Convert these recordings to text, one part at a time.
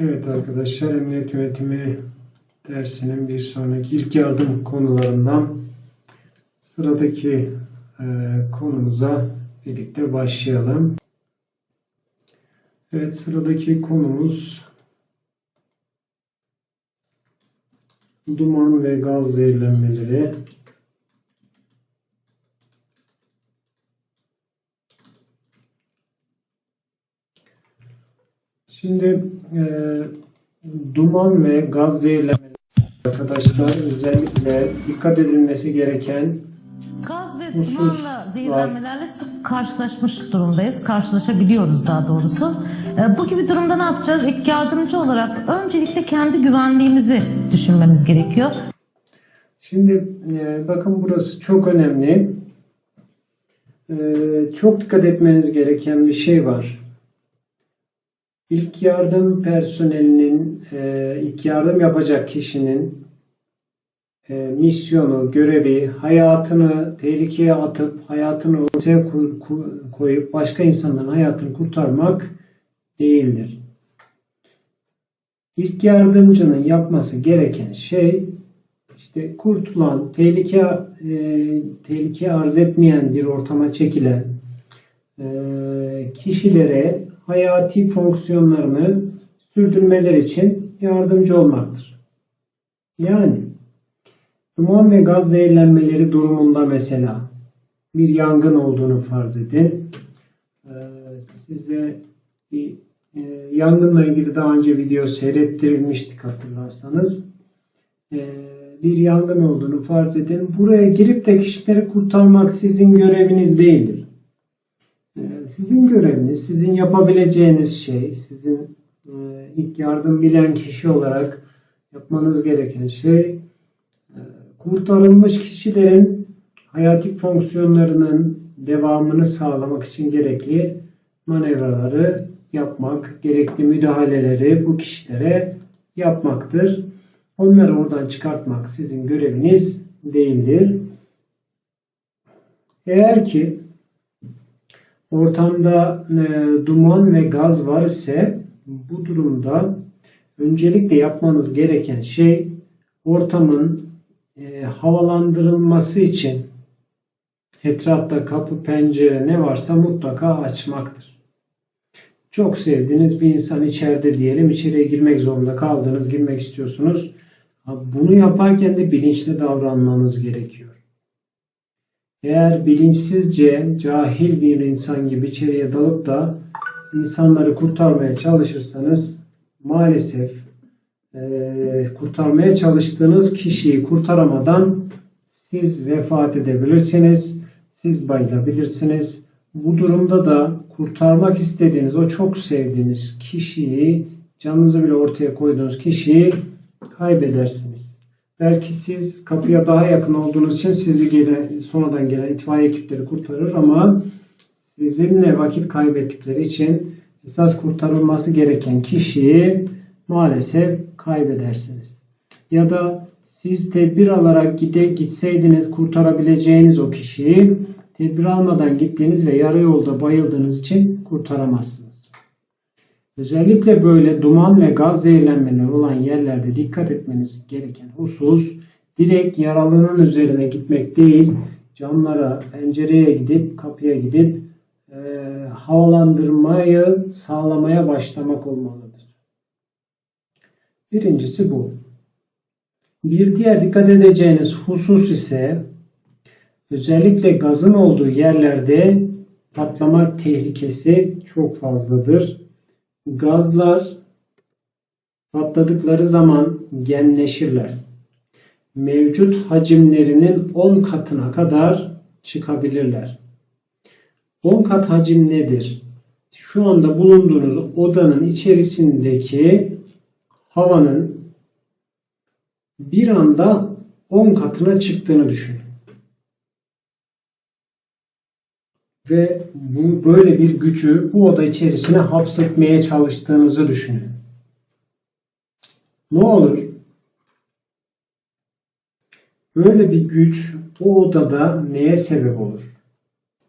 Evet arkadaşlar emniyet yönetimi dersinin bir sonraki ilk yardım konularından sıradaki e, konumuza birlikte başlayalım. Evet sıradaki konumuz duman ve gaz zehirlenmeleri. Şimdi e, duman ve gaz zehirlenmeleri arkadaşlar özellikle dikkat edilmesi gereken Gaz ve Husus dumanla zehirlenmelerle sık karşılaşmış durumdayız. Karşılaşabiliyoruz daha doğrusu. Ee, Bu gibi durumda ne yapacağız? İlk yardımcı olarak öncelikle kendi güvenliğimizi düşünmemiz gerekiyor. Şimdi e, bakın burası çok önemli. E, çok dikkat etmeniz gereken bir şey var. İlk yardım personelinin, e, ilk yardım yapacak kişinin e, misyonu, görevi, hayatını tehlikeye atıp, hayatını ortaya koyup başka insanların hayatını kurtarmak değildir. İlk yardımcının yapması gereken şey işte kurtulan, tehlike e, tehlike arz etmeyen bir ortama çekilen e, kişilere hayati fonksiyonlarını sürdürmeler için yardımcı olmaktır. Yani duman ve gaz zehirlenmeleri durumunda mesela bir yangın olduğunu farz edin. E, size bir e, yangınla ilgili daha önce video seyrettirilmiştik hatırlarsanız. E, bir yangın olduğunu farz edin. Buraya girip de kişileri kurtarmak sizin göreviniz değildir. Sizin göreviniz, sizin yapabileceğiniz şey, sizin e, ilk yardım bilen kişi olarak yapmanız gereken şey e, kurtarılmış kişilerin hayatik fonksiyonlarının devamını sağlamak için gerekli manevraları yapmak, gerekli müdahaleleri bu kişilere yapmaktır. Onları oradan çıkartmak sizin göreviniz değildir. Eğer ki ortamda e, duman ve gaz var ise bu durumda öncelikle yapmanız gereken şey ortamın e, havalandırılması için etrafta kapı pencere ne varsa mutlaka açmaktır. Çok sevdiğiniz bir insan içeride diyelim içeriye girmek zorunda kaldınız girmek istiyorsunuz. Bunu yaparken de bilinçli davranmanız gerekiyor. Eğer bilinçsizce cahil bir insan gibi içeriye dalıp da insanları kurtarmaya çalışırsanız maalesef eee, kurtarmaya çalıştığınız kişiyi kurtaramadan siz vefat edebilirsiniz, siz bayılabilirsiniz. Bu durumda da kurtarmak istediğiniz o çok sevdiğiniz kişiyi, canınızı bile ortaya koyduğunuz kişiyi kaybedersiniz. Belki siz kapıya daha yakın olduğunuz için sizi gelen, sonradan gelen itfaiye ekipleri kurtarır ama sizinle vakit kaybettikleri için esas kurtarılması gereken kişiyi maalesef kaybedersiniz. Ya da siz tedbir alarak gide, gitseydiniz kurtarabileceğiniz o kişiyi tedbir almadan gittiğiniz ve yarı yolda bayıldığınız için kurtaramazsınız. Özellikle böyle duman ve gaz zehirlenmeleri olan yerlerde dikkat etmeniz gereken husus direkt yaralının üzerine gitmek değil, camlara, pencereye gidip, kapıya gidip e, havalandırmayı sağlamaya başlamak olmalıdır. Birincisi bu. Bir diğer dikkat edeceğiniz husus ise özellikle gazın olduğu yerlerde patlama tehlikesi çok fazladır. Gazlar patladıkları zaman genleşirler. Mevcut hacimlerinin 10 katına kadar çıkabilirler. 10 kat hacim nedir? Şu anda bulunduğunuz odanın içerisindeki havanın bir anda 10 katına çıktığını düşünün. Ve bu böyle bir gücü bu oda içerisine hapsetmeye çalıştığınızı düşünün. Ne olur? Böyle bir güç o odada neye sebep olur?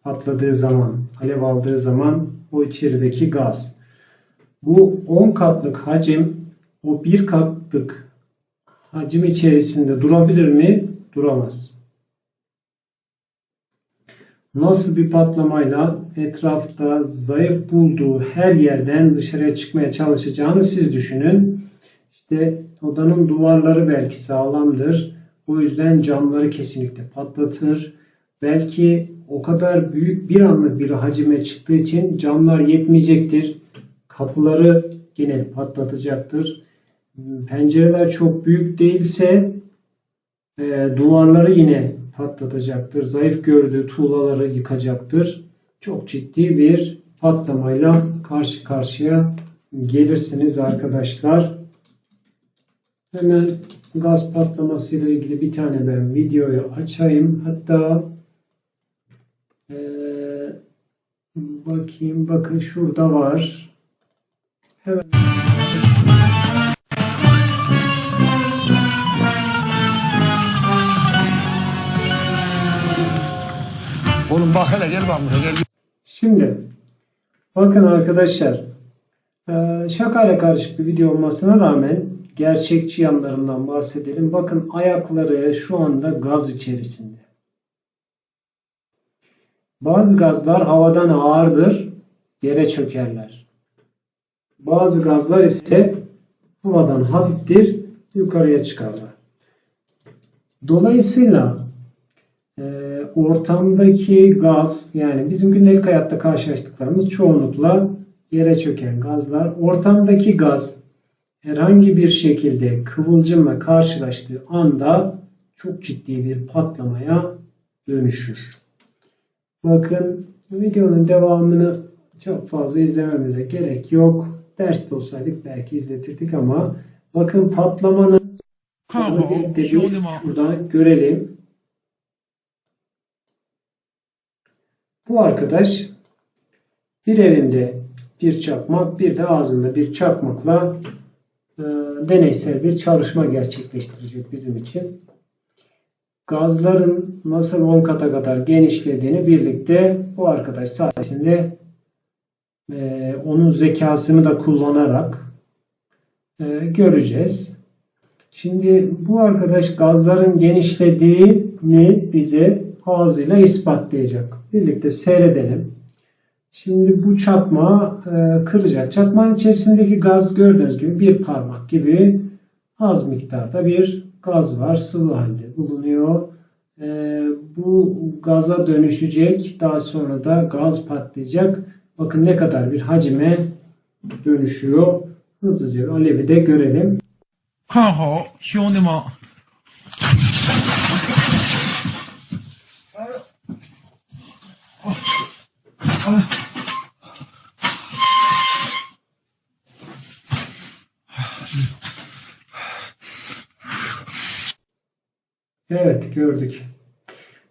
Patladığı zaman, alev aldığı zaman o içerideki gaz. Bu 10 katlık hacim o bir katlık hacim içerisinde durabilir mi? Duramaz. Nasıl bir patlamayla etrafta zayıf bulduğu her yerden dışarıya çıkmaya çalışacağını siz düşünün. İşte odanın duvarları belki sağlamdır. O yüzden camları kesinlikle patlatır. Belki o kadar büyük bir anlık bir hacime çıktığı için camlar yetmeyecektir. Kapıları yine patlatacaktır. Pencereler çok büyük değilse e, duvarları yine patlatacaktır. Zayıf gördüğü tuğlaları yıkacaktır. Çok ciddi bir patlamayla karşı karşıya gelirsiniz arkadaşlar. Hemen gaz patlaması ile ilgili bir tane ben videoyu açayım. Hatta eee, bakayım bakın şurada var. Hemen Oğlum bak hele gel bak buraya gel. Şimdi bakın arkadaşlar eee, şakayla karışık bir video olmasına rağmen gerçekçi yanlarından bahsedelim. Bakın ayakları şu anda gaz içerisinde. Bazı gazlar havadan ağırdır, yere çökerler. Bazı gazlar ise havadan hafiftir, yukarıya çıkarlar. Dolayısıyla e, ortamdaki gaz yani bizim gündelik hayatta karşılaştıklarımız çoğunlukla yere çöken gazlar. Ortamdaki gaz herhangi bir şekilde kıvılcımla karşılaştığı anda çok ciddi bir patlamaya dönüşür. Bakın videonun devamını çok fazla izlememize gerek yok. Derste olsaydık belki izletirdik ama bakın patlamanın şuradan görelim. Bu arkadaş bir elinde bir çakmak bir de ağzında bir çakmakla e, deneysel bir çalışma gerçekleştirecek bizim için. Gazların nasıl 10 kata kadar genişlediğini birlikte bu arkadaş sayesinde e, onun zekasını da kullanarak e, göreceğiz. Şimdi bu arkadaş gazların genişlediğini bize ağzıyla ispatlayacak. Birlikte seyredelim. Şimdi bu çakmağı e, kıracak. Çakmağın içerisindeki gaz gördüğünüz gibi bir parmak gibi az miktarda bir gaz var. Sıvı halde bulunuyor. E, bu gaza dönüşecek. Daha sonra da gaz patlayacak. Bakın ne kadar bir hacime dönüşüyor. Hızlıca alevi de görelim. 看好兄弟们， Evet gördük.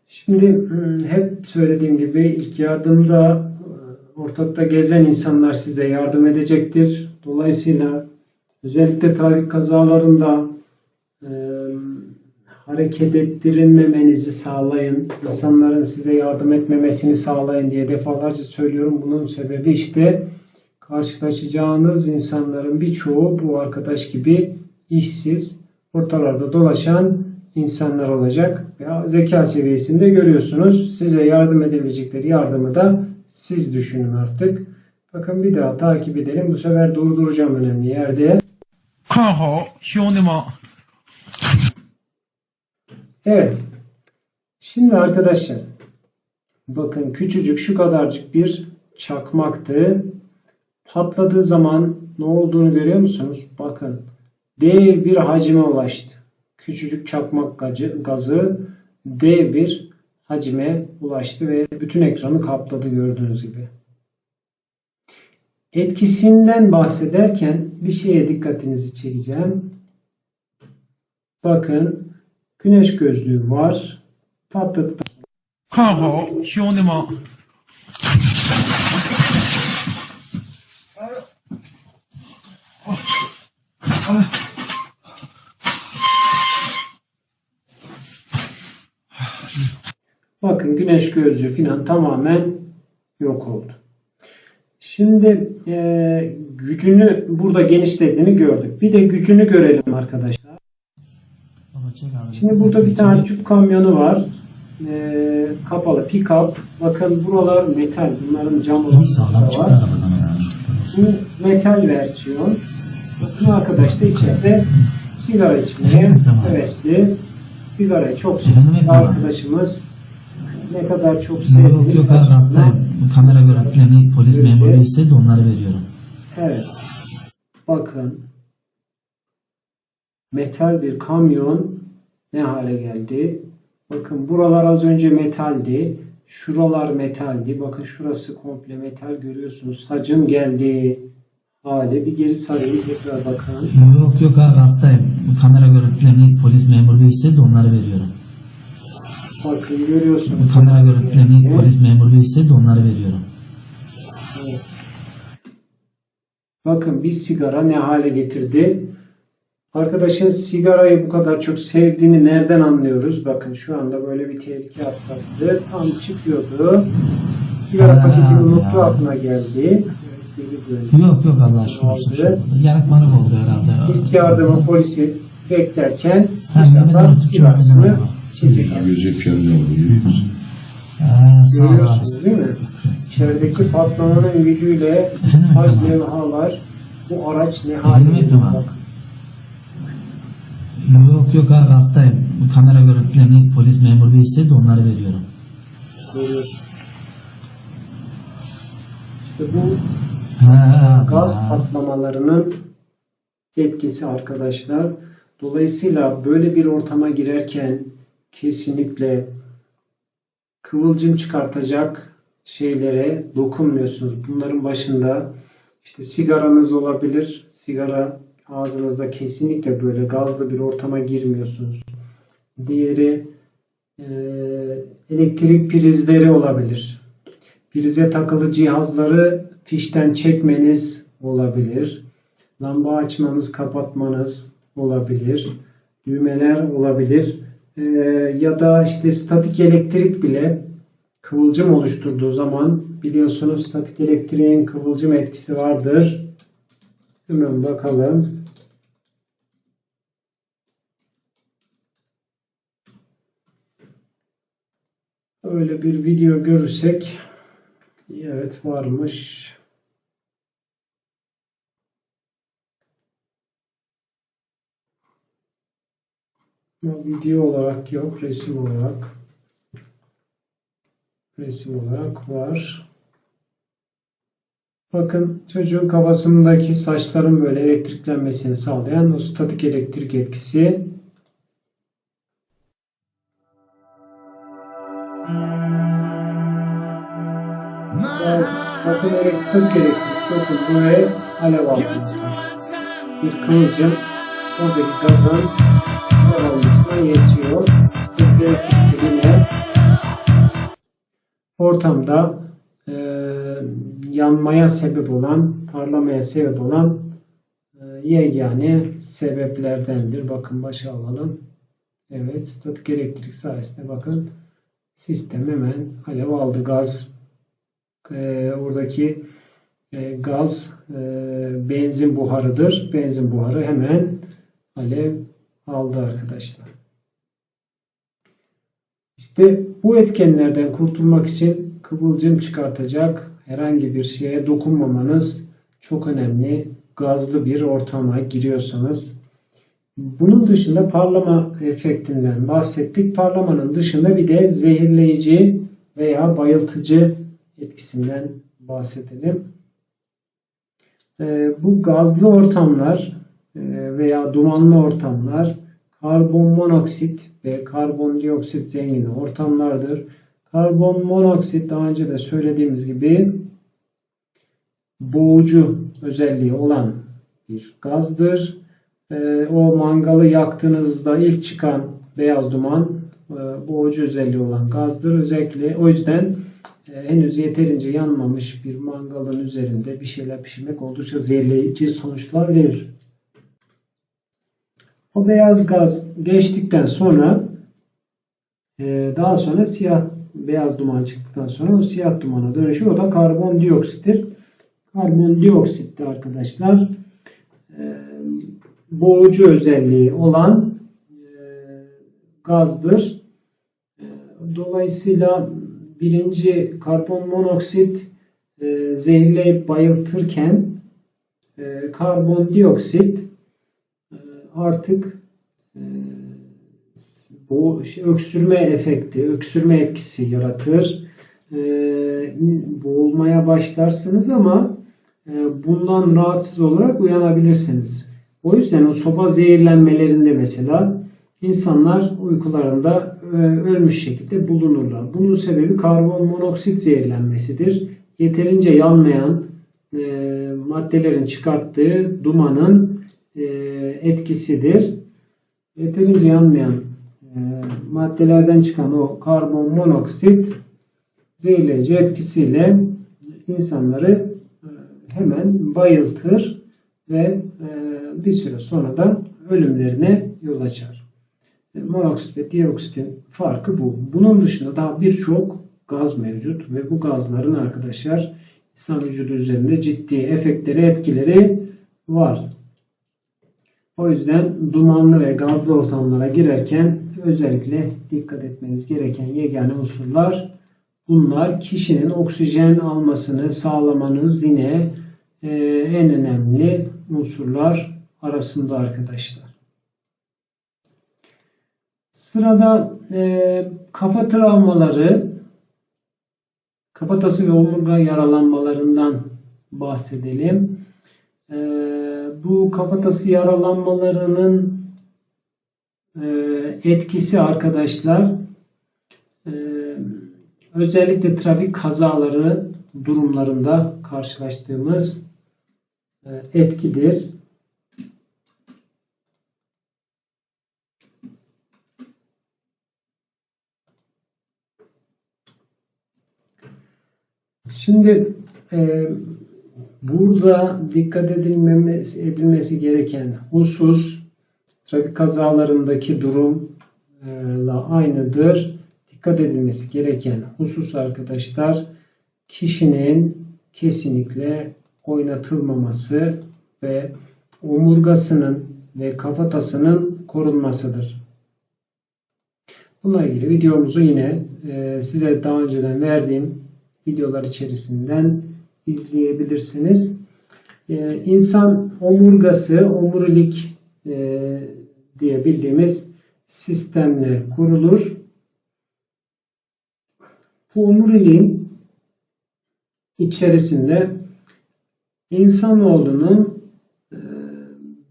Şimdi hmm, hep söylediğim gibi ilk yardımda e, ortalıkta gezen insanlar size yardım edecektir. Dolayısıyla özellikle trafik kazalarında e, hareket ettirilmemenizi sağlayın. İnsanların size yardım etmemesini sağlayın diye defalarca söylüyorum. Bunun sebebi işte karşılaşacağınız insanların birçoğu bu arkadaş gibi işsiz, ortalarda dolaşan insanlar olacak. Ya zeka seviyesinde görüyorsunuz. Size yardım edebilecekleri yardımı da siz düşünün artık. Bakın bir daha takip edelim. Bu sefer durduracağım önemli yerde. 看好兄弟们， Evet. Şimdi arkadaşlar bakın küçücük şu kadarcık bir çakmaktı. Patladığı zaman ne olduğunu görüyor musunuz? Bakın dev bir hacime ulaştı. Küçücük çakmak gazı, dev bir hacime ulaştı ve bütün ekranı kapladı gördüğünüz gibi. Etkisinden bahsederken bir şeye dikkatinizi çekeceğim. Bakın Güneş gözlüğü var. Patladıktan Kanka şu an Bakın güneş gözlüğü filan tamamen yok oldu. Şimdi e, gücünü burada genişlediğini gördük. Bir de gücünü görelim arkadaşlar. Şimdi burada bir tane tüp kamyonu var. E, kapalı pick-up. Bakın buralar metal. Bunların cam olanları var. Bu metal versiyon. Bakın arkadaş da içeride sigara içmeye hevesli. Sigarayı çok abi? arkadaşımız ne kadar çok Yok sevdiğini yok abi hastayım. Bu kamera görüntülerini polis memuru istedi onları veriyorum. Evet. Bakın. Metal bir kamyon ne hale geldi? Bakın buralar az önce metaldi. Şuralar metaldi. Bakın şurası komple metal görüyorsunuz. Sacım geldi. Hale bir geri sarayım tekrar bakın. Yok yok abi hastayım. Kamera görüntülerini polis memuru istedi de onları veriyorum. Bakın görüyorsunuz. Kamera görüntülerini polis memuru istedi de onları veriyorum. Bakın bir sigara ne hale getirdi? Arkadaşın sigarayı bu kadar çok sevdiğini nereden anlıyoruz? Bakın şu anda böyle bir tehlike atlattı. Tam çıkıyordu. Sigara paketi unuttu aklına geldi. Yok yok Allah aşkına manık oldu herhalde. İlk yardımı polisi beklerken sigarasını çekecek. Gözü kendi oluyor. Ha, sağ ol abi. Görüyorsunuz değil mi? İçerideki patlamanın gücüyle abi? levhalar bu araç ne hale Efendim Bakın. Yok yok abi hastayım. Kamera görüntülerini polis memuru istedi de onları veriyorum. Görüyorsunuz. İşte bu Ha, gaz ha. patlamalarının etkisi arkadaşlar. Dolayısıyla böyle bir ortama girerken kesinlikle kıvılcım çıkartacak şeylere dokunmuyorsunuz. Bunların başında işte sigaranız olabilir. Sigara ağzınızda kesinlikle böyle gazlı bir ortama girmiyorsunuz. Diğeri eee, elektrik prizleri olabilir. Prize takılı cihazları fişten çekmeniz olabilir. Lamba açmanız, kapatmanız olabilir. Düğmeler olabilir. Ee, ya da işte statik elektrik bile kıvılcım oluşturduğu zaman biliyorsunuz statik elektriğin kıvılcım etkisi vardır. Hemen bakalım. Öyle bir video görürsek Evet varmış. Ama video olarak yok, resim olarak. Resim olarak var. Bakın çocuğun kafasındaki saçların böyle elektriklenmesini sağlayan o statik elektrik etkisi. Bakın elektrik elektrik dokundu ve alev aldı. Bir kıvılcım oradaki gazın alev almasına yetiyor. İşte elektrik yine ortamda e, yanmaya sebep olan, parlamaya sebep olan e, yegane sebeplerdendir. Bakın başa alalım. Evet, statik elektrik sayesinde bakın sistem hemen alev aldı. Gaz e, oradaki e, gaz e, benzin buharıdır. Benzin buharı hemen alev aldı arkadaşlar. İşte bu etkenlerden kurtulmak için kıvılcım çıkartacak herhangi bir şeye dokunmamanız çok önemli. Gazlı bir ortama giriyorsanız. Bunun dışında parlama efektinden bahsettik. Parlamanın dışında bir de zehirleyici veya bayıltıcı etkisinden bahsedelim. Ee, bu gazlı ortamlar e, veya dumanlı ortamlar karbon monoksit ve karbondioksit zengini ortamlardır. Karbon monoksit daha önce de söylediğimiz gibi boğucu özelliği olan bir gazdır. Ee, o mangalı yaktığınızda ilk çıkan beyaz duman e, boğucu özelliği olan gazdır. Özellikle o yüzden henüz yeterince yanmamış bir mangalın üzerinde bir şeyler pişirmek oldukça zehirleyici sonuçlar verir. O beyaz gaz geçtikten sonra e, daha sonra siyah beyaz duman çıktıktan sonra o siyah dumana dönüşür. O da karbondioksittir. Karbondioksit de arkadaşlar e, boğucu özelliği olan e, gazdır. Dolayısıyla birinci karbon monoksit e, zehirleyip bayıltırken e, karbondioksit e, artık bu öksürme efekti, öksürme etkisi yaratır. Boğulmaya başlarsınız ama bundan rahatsız olarak uyanabilirsiniz. O yüzden o soba zehirlenmelerinde mesela insanlar uykularında e, ölmüş şekilde bulunurlar. Bunun sebebi karbon monoksit zehirlenmesidir. Yeterince yanmayan e, maddelerin çıkarttığı dumanın e, etkisidir. Yeterince yanmayan maddelerden çıkan o karbon monoksit zehirleyici etkisiyle insanları hemen bayıltır ve bir süre sonra da ölümlerine yol açar. E, Monoksit ve dioksitin farkı bu. Bunun dışında daha birçok gaz mevcut ve bu gazların arkadaşlar insan vücudu üzerinde ciddi efektleri, etkileri var. O yüzden dumanlı ve gazlı ortamlara girerken özellikle dikkat etmeniz gereken yegane unsurlar bunlar. Kişinin oksijen almasını sağlamanız yine e, en önemli unsurlar arasında arkadaşlar. Sırada e, kafa travmaları, kafatası ve omurga yaralanmalarından bahsedelim. E, bu kafatası yaralanmalarının e, etkisi arkadaşlar e, özellikle trafik kazaları durumlarında karşılaştığımız e, etkidir. Şimdi e, burada dikkat edilmemesi, edilmesi gereken husus trafik kazalarındaki durumla aynıdır. Dikkat edilmesi gereken husus arkadaşlar kişinin kesinlikle oynatılmaması ve omurgasının ve kafatasının korunmasıdır. Bununla ilgili videomuzu yine e, size daha önceden verdiğim videolar içerisinden izleyebilirsiniz. E, insan omurgası, omurilik e, diye bildiğimiz sistemle kurulur. Bu omuriliğin içerisinde insanoğlunun e,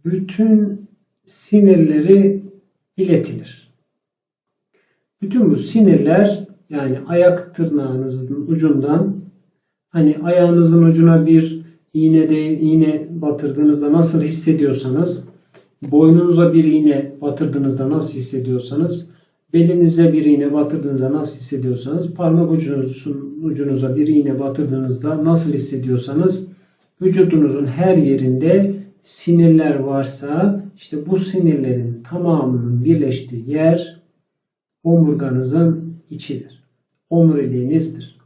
bütün sinirleri iletilir. Bütün bu sinirler yani ayak tırnağınızın ucundan hani ayağınızın ucuna bir iğne de iğne batırdığınızda nasıl hissediyorsanız boynunuza bir iğne batırdığınızda nasıl hissediyorsanız belinize bir iğne batırdığınızda nasıl hissediyorsanız parmak ucunuzun, ucunuza bir iğne batırdığınızda nasıl hissediyorsanız vücudunuzun her yerinde sinirler varsa işte bu sinirlerin tamamının birleştiği yer omurganızın içidir. Omuriliğinizdir.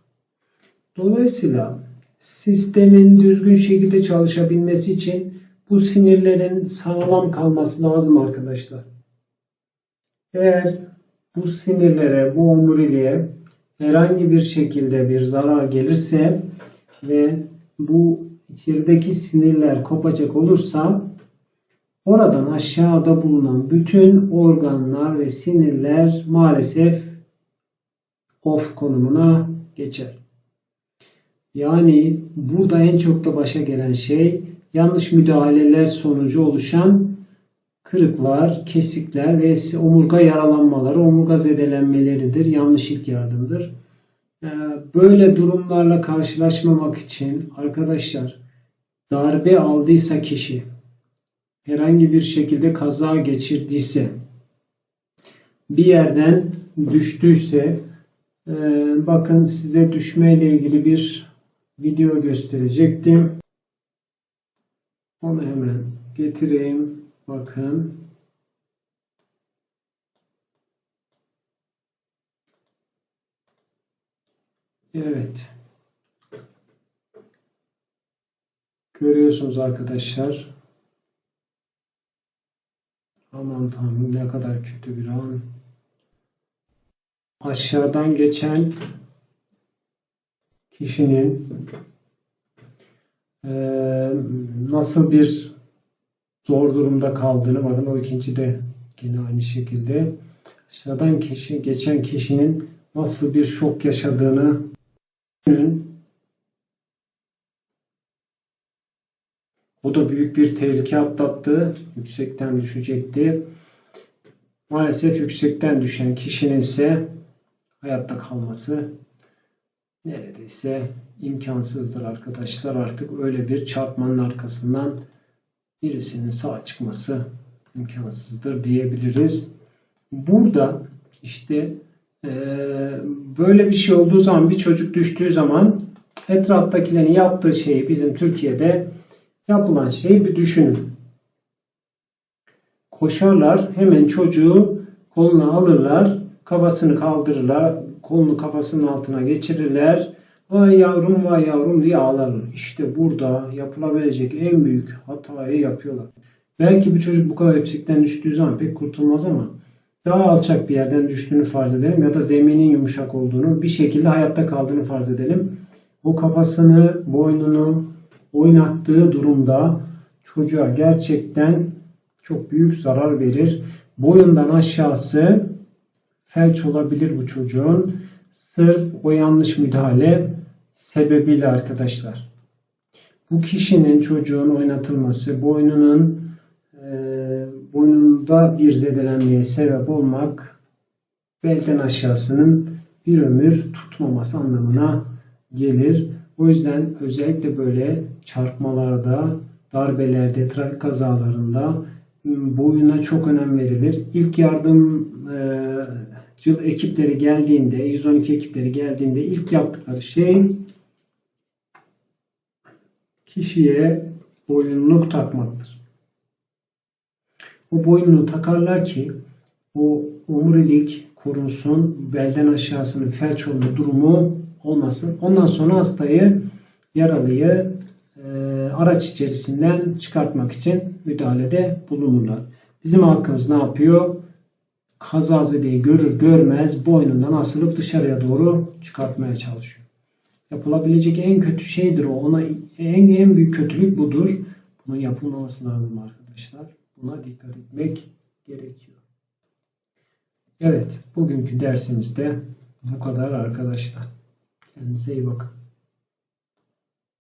Dolayısıyla sistemin düzgün şekilde çalışabilmesi için bu sinirlerin sağlam kalması lazım arkadaşlar. Eğer bu sinirlere, bu omuriliğe herhangi bir şekilde bir zarar gelirse ve bu içerideki sinirler kopacak olursa oradan aşağıda bulunan bütün organlar ve sinirler maalesef off konumuna geçer. Yani burada en çok da başa gelen şey yanlış müdahaleler sonucu oluşan kırıklar, kesikler ve omurga yaralanmaları, omurga zedelenmeleridir. Yanlış ilk yardımdır. Ee, Böyle durumlarla karşılaşmamak için arkadaşlar darbe aldıysa kişi herhangi bir şekilde kaza geçirdiyse bir yerden düştüyse bakın size düşmeyle ilgili bir video gösterecektim. Onu hemen getireyim. Bakın. Evet. Görüyorsunuz arkadaşlar. Aman tanrım ne kadar kötü bir an. Aşağıdan geçen kişinin eee, nasıl bir zor durumda kaldığını bakın o ikinci de yine aynı şekilde aşağıdan kişi geçen kişinin nasıl bir şok yaşadığını. O da büyük bir tehlike atlattı. Yüksekten düşecekti. Maalesef yüksekten düşen kişinin ise hayatta kalması neredeyse imkansızdır arkadaşlar. Artık öyle bir çarpmanın arkasından birisinin sağ çıkması imkansızdır diyebiliriz. Burada işte eee, böyle bir şey olduğu zaman bir çocuk düştüğü zaman etraftakilerin yaptığı şeyi bizim Türkiye'de yapılan şeyi bir düşünün. Koşarlar hemen çocuğu koluna alırlar kafasını kaldırırlar kolunu kafasının altına geçirirler vay yavrum vay yavrum diye ağlarlar. İşte burada yapılabilecek en büyük hatayı yapıyorlar. Belki bu çocuk bu kadar yüksekten düştüğü zaman pek kurtulmaz ama daha alçak bir yerden düştüğünü farz edelim ya da zeminin yumuşak olduğunu bir şekilde hayatta kaldığını farz edelim. O kafasını, boynunu oynattığı durumda çocuğa gerçekten çok büyük zarar verir. Boyundan aşağısı felç olabilir bu çocuğun. Sırf o yanlış müdahale sebebiyle arkadaşlar. Bu kişinin çocuğun oynatılması, boynunun e, boynunda bir zedelenmeye sebep olmak belden aşağısının bir ömür tutmaması anlamına gelir. O yüzden özellikle böyle çarpmalarda, darbelerde, trafik kazalarında boyuna çok önem verilir. İlk yardım e, cıl ekipleri geldiğinde, 112 ekipleri geldiğinde ilk yaptıkları şey kişiye boyunluk takmaktır. O boynunu takarlar ki o omurilik korunsun, belden aşağısının felç olma durumu olmasın. Ondan sonra hastayı, yaralıyı e, araç içerisinden çıkartmak için müdahalede bulunurlar. Bizim halkımız ne yapıyor? Kazazedeyi görür görmez boynundan asılıp dışarıya doğru çıkartmaya çalışıyor. Yapılabilecek en kötü şeydir o. Ona en, en büyük kötülük budur. Bunun yapılmaması lazım arkadaşlar. Buna dikkat etmek gerekiyor. Evet, bugünkü dersimizde bu kadar arkadaşlar. Kendinize iyi bakın.